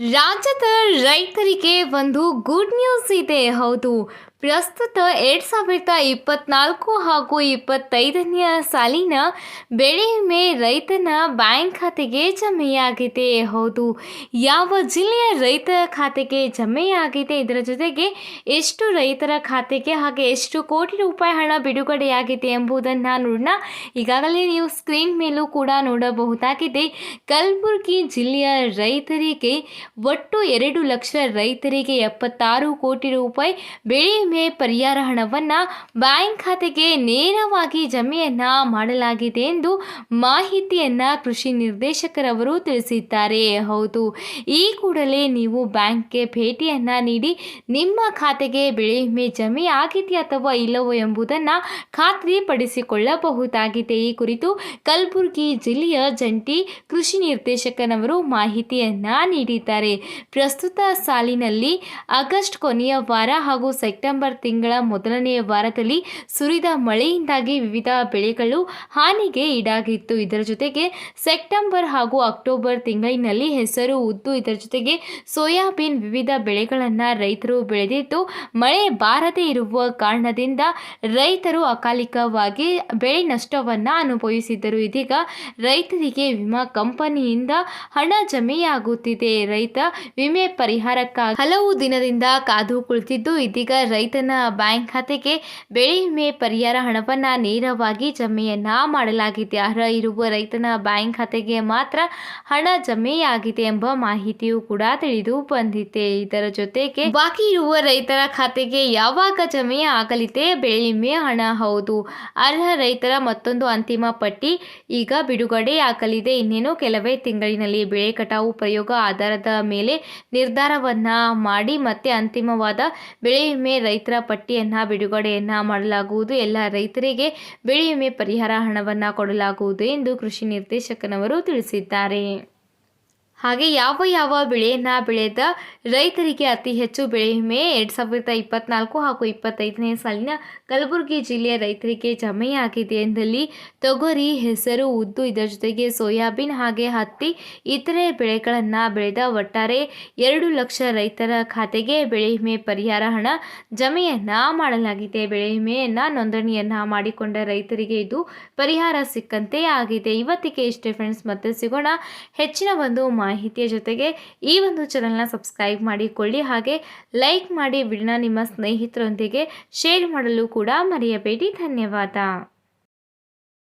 ರಾಜ್ಯದ ರೈತರಿಗೆ ಒಂದು ಗುಡ್ ನ್ಯೂಸ್ ಇದೆ ಹೌದು. ಪ್ರಸ್ತುತ ಎರಡು ಸಾವಿರದ ಇಪ್ಪತ್ನಾಲ್ಕು ಹಾಗೂ ಇಪ್ಪತ್ತೈದನೆಯ ಸಾಲಿನ ಬೆಳೆ ವಿಮೆ ರೈತನ ಬ್ಯಾಂಕ್ ಖಾತೆಗೆ ಜಮೆಯಾಗಿದೆ. ಹೌದು, ಯಾವ ಜಿಲ್ಲೆಯ ರೈತರ ಖಾತೆಗೆ ಜಮೆಯಾಗಿದೆ? ಇದರ ಜೊತೆಗೆ ಎಷ್ಟು ರೈತರ ಖಾತೆಗೆ ಹಾಗೆ ಎಷ್ಟು ಕೋಟಿ ರೂಪಾಯಿ ಹಣ ಬಿಡುಗಡೆಯಾಗಿದೆ ಎಂಬುದನ್ನು ನೋಡೋಣ. ಈಗಾಗಲೇ ನೀವು ಸ್ಕ್ರೀನ್ ಮೇಲೂ ಕೂಡ ನೋಡಬಹುದಾಗಿದೆ, ಕಲಬುರಗಿ ಜಿಲ್ಲೆಯ ರೈತರಿಗೆ ಒಟ್ಟು ಎರಡು ಲಕ್ಷ ರೈತರಿಗೆ ಎಪ್ಪತ್ತಾರು ಕೋಟಿ ರೂಪಾಯಿ ಬೆಳೆ ವಿಮೆ ಪರಿಹಾರ ಹಣವನ್ನು ಬ್ಯಾಂಕ್ ಖಾತೆಗೆ ನೇರವಾಗಿ ಜಮೆಯನ್ನು ಮಾಡಲಾಗಿದೆ ಎಂದು ಮಾಹಿತಿಯನ್ನು ಕೃಷಿ ನಿರ್ದೇಶಕರವರು ತಿಳಿಸಿದ್ದಾರೆ. ಹೌದು, ಈ ಕೂಡಲೇ ನೀವು ಬ್ಯಾಂಕ್ಗೆ ಭೇಟಿಯನ್ನು ನೀಡಿ ನಿಮ್ಮ ಖಾತೆಗೆ ಬೆಳೆ ವಿಮೆ ಜಮೆ ಆಗಿದೆಯಾ ಅಥವಾ ಇಲ್ಲವೋ ಎಂಬುದನ್ನು ಖಾತ್ರಿಪಡಿಸಿಕೊಳ್ಳಬಹುದಾಗಿದೆ. ಈ ಕುರಿತು ಕಲಬುರಗಿ ಜಿಲ್ಲೆಯ ಜಂಟಿ ಕೃಷಿ ನಿರ್ದೇಶಕನವರು ಮಾಹಿತಿಯನ್ನು ನೀಡಿದ್ದಾರೆ. ಪ್ರಸ್ತುತ ಸಾಲಿನಲ್ಲಿ ಆಗಸ್ಟ್ ಕೊನೆಯ ವಾರ ಹಾಗೂ ಸೆಪ್ಟೆಂಬರ್ ತಿಂಗಳ ಮೊದಲನೆಯ ವಾರದಲ್ಲಿ ಸುರಿದ ಮಳೆಯಿಂದಾಗಿ ವಿವಿಧ ಬೆಳೆಗಳು ಹಾನಿಗೆ ಈಡಾಗಿತ್ತು. ಇದರ ಜೊತೆಗೆ ಸೆಪ್ಟೆಂಬರ್ ಹಾಗೂ ಅಕ್ಟೋಬರ್ ತಿಂಗಳಿನಲ್ಲಿ ಹೆಸರು ಉದ್ದು ಇದರ ಜೊತೆಗೆ ಸೋಯಾಬೀನ್ ವಿವಿಧ ಬೆಳೆಗಳನ್ನು ರೈತರು ಬೆಳೆದಿದ್ದು, ಮಳೆ ಬಾರದೇ ಇರುವ ಕಾರಣದಿಂದ ರೈತರು ಅಕಾಲಿಕವಾಗಿ ಬೆಳೆ ನಷ್ಟವನ್ನು ಅನುಭವಿಸಿದ್ದರು. ಇದೀಗ ರೈತರಿಗೆ ವಿಮಾ ಕಂಪನಿಯಿಂದ ಹಣ ಜಮೆಯಾಗುತ್ತಿದೆ. ರೈತ ವಿಮೆ ಪರಿಹಾರಕ್ಕಾಗಿ ಹಲವು ದಿನದಿಂದ ಕಾದು ಕುಳಿತಿದ್ದು ಇದೀಗ ರೈತನ ಬ್ಯಾಂಕ್ ಖಾತೆಗೆ ಬೆಳೆ ವಿಮೆ ಪರಿಹಾರ ಹಣವನ್ನು ನೇರವಾಗಿ ಜಮೆಯನ್ನ ಮಾಡಲಾಗಿದೆ. ಅರ್ಹ ಇರುವ ರೈತನ ಬ್ಯಾಂಕ್ ಖಾತೆಗೆ ಮಾತ್ರ ಹಣ ಜಮೆಯಾಗಿದೆ ಎಂಬ ಮಾಹಿತಿಯು ಕೂಡ ತಿಳಿದು ಬಂದಿದೆ. ಇದರ ಜೊತೆಗೆ ಬಾಕಿ ಇರುವ ರೈತರ ಖಾತೆಗೆ ಯಾವಾಗ ಜಮೆ ಆಗಲಿದೆ ಬೆಳೆ ವಿಮೆ ಹಣ? ಹೌದು, ಅರ್ಹ ರೈತರ ಮತ್ತೊಂದು ಅಂತಿಮ ಪಟ್ಟಿ ಈಗ ಬಿಡುಗಡೆಯಾಗಲಿದೆ. ಇನ್ನೇನು ಕೆಲವೇ ತಿಂಗಳಿನಲ್ಲಿ ಬೆಳೆ ಕಟಾವು ಪ್ರಯೋಗ ಆಧಾರದ ಮೇಲೆ ನಿರ್ಧಾರವನ್ನ ಮಾಡಿ ಮತ್ತೆ ಅಂತಿಮವಾದ ಬೆಳೆ ವಿಮೆ ರೈತರ ಪಟ್ಟಿಯನ್ನು, ಬಿಡುಗಡೆಯನ್ನ ಮಾಡಲಾಗುವುದು. ಎಲ್ಲ ರೈತರಿಗೆ ಬೆಳೆ ವಿಮೆ ಪರಿಹಾರ ಹಣವನ್ನು ಕೊಡಲಾಗುವುದು ಎಂದು ಕೃಷಿ ನಿರ್ದೇಶಕನವರು ತಿಳಿಸಿದ್ದಾರೆ. ಹಾಗೆ ಯಾವ ಯಾವ ಬೆಳೆಯನ್ನು ಬೆಳೆದ ರೈತರಿಗೆ ಅತಿ ಹೆಚ್ಚು ಬೆಳೆ ವಿಮೆ ಎರಡು ಸಾವಿರದ ಇಪ್ಪತ್ನಾಲ್ಕು ಹಾಗೂ ಇಪ್ಪತ್ತೈದನೇ ಸಾಲಿನ ಕಲಬುರಗಿ ಜಿಲ್ಲೆಯ ರೈತರಿಗೆ ಜಮೆಯಾಗಿದೆ ಎಂದಲ್ಲಿ ತೊಗರಿ, ಹೆಸರು, ಉದ್ದು ಇದರ ಜೊತೆಗೆ ಸೋಯಾಬೀನ್ ಹಾಗೆ ಹತ್ತಿ ಇತರೆ ಬೆಳೆಗಳನ್ನು ಬೆಳೆದ ಒಟ್ಟಾರೆ ಎರಡು ಲಕ್ಷ ರೈತರ ಖಾತೆಗೆ ಬೆಳೆ ವಿಮೆ ಪರಿಹಾರ ಹಣ ಜಮೆಯನ್ನ ಮಾಡಲಾಗಿದೆ. ಬೆಳೆ ವಿಮೆಯನ್ನ ನೋಂದಣಿಯನ್ನ ಮಾಡಿಕೊಂಡ ರೈತರಿಗೆ ಇದು ಪರಿಹಾರ ಸಿಕ್ಕಂತೆ ಆಗಿದೆ. ಇವತ್ತಿಗೆ ಇಷ್ಟೇ ಫ್ರೆಂಡ್ಸ್ ಮತ್ತೆ ಸಿಗೋಣ. ಹೆಚ್ಚಿನ ಒಂದು ಮಾಹಿತಿಯ ಜೊತೆಗೆ ಈ ಒಂದು ಚಾನಲ್ನ ಸಬ್ಸ್ಕ್ರೈಬ್ ಮಾಡಿಕೊಳ್ಳಿ. ಹಾಗೆ ಲೈಕ್ ಮಾಡಿ ವಿಡಿಯೋನ ನಿಮ್ಮ ಸ್ನೇಹಿತರೊಂದಿಗೆ ಶೇರ್ ಮಾಡಲು ಕೂಡ ಮರೆಯಬೇಡಿ. ಧನ್ಯವಾದ.